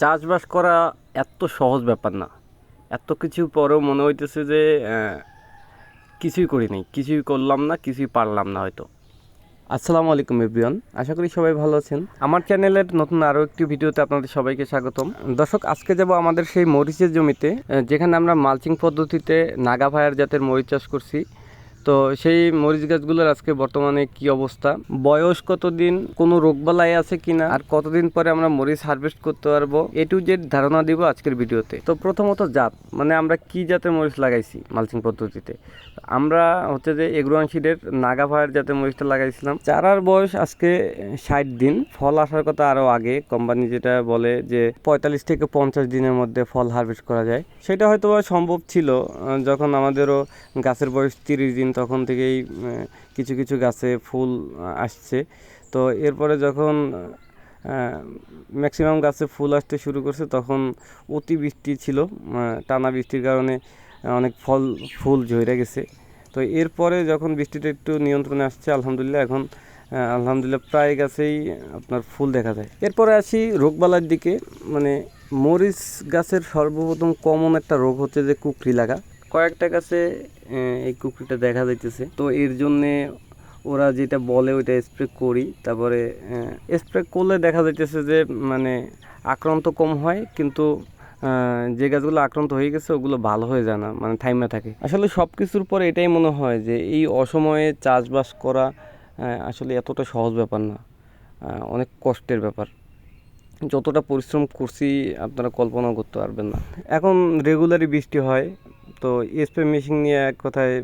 চাষবাস করা এত সহজ ব্যাপার না। এত কিছু পরেও মনে হইতেছে যে কিছুই করিনি কিছুই করলাম না, কিছুই পারলাম না হয়তো। আসসালামু আলাইকুম, এভরিওয়ান। আশা করি সবাই ভালো আছেন। আমার চ্যানেলের নতুন আরও একটি ভিডিওতে আপনাদের সবাইকে স্বাগতম। দর্শক, আজকে যাব আমাদের সেই মরিচের জমিতে যেখানে আমরা মালচিং পদ্ধতিতে নাগা ভায়ার জাতের মরিচ চাষ করছি। তো সেই মরিচ গাছগুলোর আজকে বর্তমানে কি অবস্থা? বয়স কতদিন? কোনো রোগবালাই আছে কিনা? আর কতদিন পরে আমরা মরিচ হারভেস্ট করতে পারব? এ টু জেড ধারণা দিব আজকের ভিডিওতে। তো প্রথমত জাত মানে আমরা কি জাতের মরিচ লাগাইছি মালচিং পদ্ধতিতে? আমরা হচ্ছে যে এগ্রোয়ানশিডের নাগা ফায়ার জাতের মরিচটা লাগাইছিলাম। চারার বয়স আজকে ষাট দিন। ফল আসার কথা আরও আগে কোম্পানি যেটা বলে যে পঁয়তাল্লিশ থেকে পঞ্চাশ দিনের মধ্যে ফল হারভেস্ট করা যায়। সেটা হয়তো সম্ভব ছিল যখন আমাদেরও গাছের বয়স তিরিশ দিন তখন থেকেই কিছু কিছু গাছে ফুল আসছে। তো এরপরে যখন ম্যাক্সিমাম গাছে ফুল আসতে শুরু করছে, তখন অতি বৃষ্টি ছিল টানা বৃষ্টির কারণে অনেক ফল, ফুল ঝরে গেছে। তো এরপরে যখন বৃষ্টিটা একটু নিয়ন্ত্রণে আসছে, আলহামদুলিল্লাহ, এখন আলহামদুলিল্লাহ প্রায় গাছেই আপনার ফুল দেখা যায়। এরপরে আসি রোগবালার দিকে। মানে মরিচ গাছের সর্বপ্রথম কমন একটা রোগ হচ্ছে যে কুকরি লাগা। কয়েকটা কাছে এই কুকুরটা দেখা যাইতেছে। তো এর জন্যে ওরা যেটা বলে ওইটা স্প্রে করি। তারপরে স্প্রে করলে দেখা যাইতেছে যে মানে আক্রান্ত কম হয়, কিন্তু যে গাছগুলো আক্রান্ত হয়ে গেছে, ওগুলো ভালো হয়ে যায় না মানে থাইমা থাকে। আসলে সব কিছুর পরে এটাই মনে হয় যে, এই অসময়ে চাষবাস করা আসলে এতটা সহজ ব্যাপার না। অনেক কষ্টের ব্যাপার। যতটা পরিশ্রম করছি, আপনারা কল্পনাও করতে পারবেন না। এখন রেগুলারই বৃষ্টি হয় তো স্প্রে মেশিন নিয়ে এক কথায়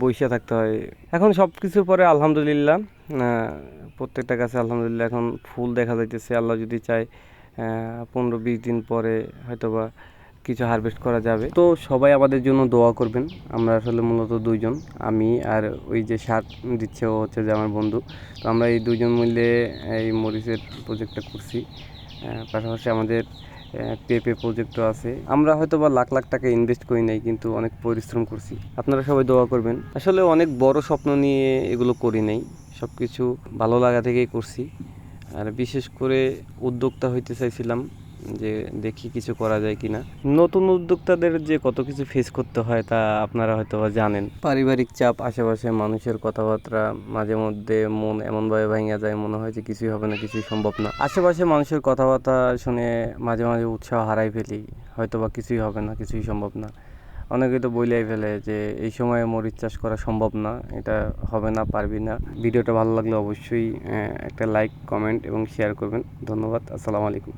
বইসা থাকতে হয়। এখন সব কিছুর পরে আলহামদুলিল্লাহ প্রত্যেকটা গাছে আলহামদুলিল্লাহ এখন ফুল দেখা যাইতেছে। আল্লাহ যদি চায় পনেরো বিশ দিন পরে হয়তোবা কিছু হারভেস্ট করা যাবে। তো সবাই আমাদের জন্য দোয়া করবেন। আমরা আসলে মূলত দুইজন, আমি আর ওই যে সার দিচ্ছে, ও হচ্ছে যে আমার বন্ধু। তো আমরা এই দুজন মিলে এই মরিচের প্রজেক্টটা করছি। পাশাপাশি আমাদের পেপে প্রজেক্টও আছে। আমরা হয়তো বা লাখ লাখ টাকা ইনভেস্ট করি নাই, কিন্তু অনেক পরিশ্রম করছি। আপনারা সবাই দোয়া করবেন। আসলে অনেক বড় স্বপ্ন নিয়ে এগুলো করি নাই। সব কিছু ভালো লাগা থেকেই করছি। আর বিশেষ করে উদ্যোক্তা হইতে চাইছিলাম যে দেখি কিছু করা যায় কিনা। নতুন উদ্যোক্তাদের যে কত কিছু ফেস করতে হয় তা আপনারা হয়তো জানেন। পারিবারিক চাপ, আশেপাশে মানুষের কথাবার্তা, মাঝে মধ্যে মন এমনভাবে ভাঙা যায়, মনে হয় যে কিছুই হবে না, কিছুই সম্ভব না। আশেপাশে মানুষের কথাবার্তা শুনে মাঝে মাঝে উৎসাহ হারাই ফেলি হয়তো বা কিছুই হবে না, কিছুই সম্ভব না। অনেকে তো বইলাই ফেলে যে এই সময়ে মরিচ চাষ করা সম্ভব না, এটা হবে না, পারবি না। ভিডিওটা ভালো লাগলে অবশ্যই একটা লাইক কমেন্ট এবং শেয়ার করবেন। ধন্যবাদ, আসসালামু আলাইকুম।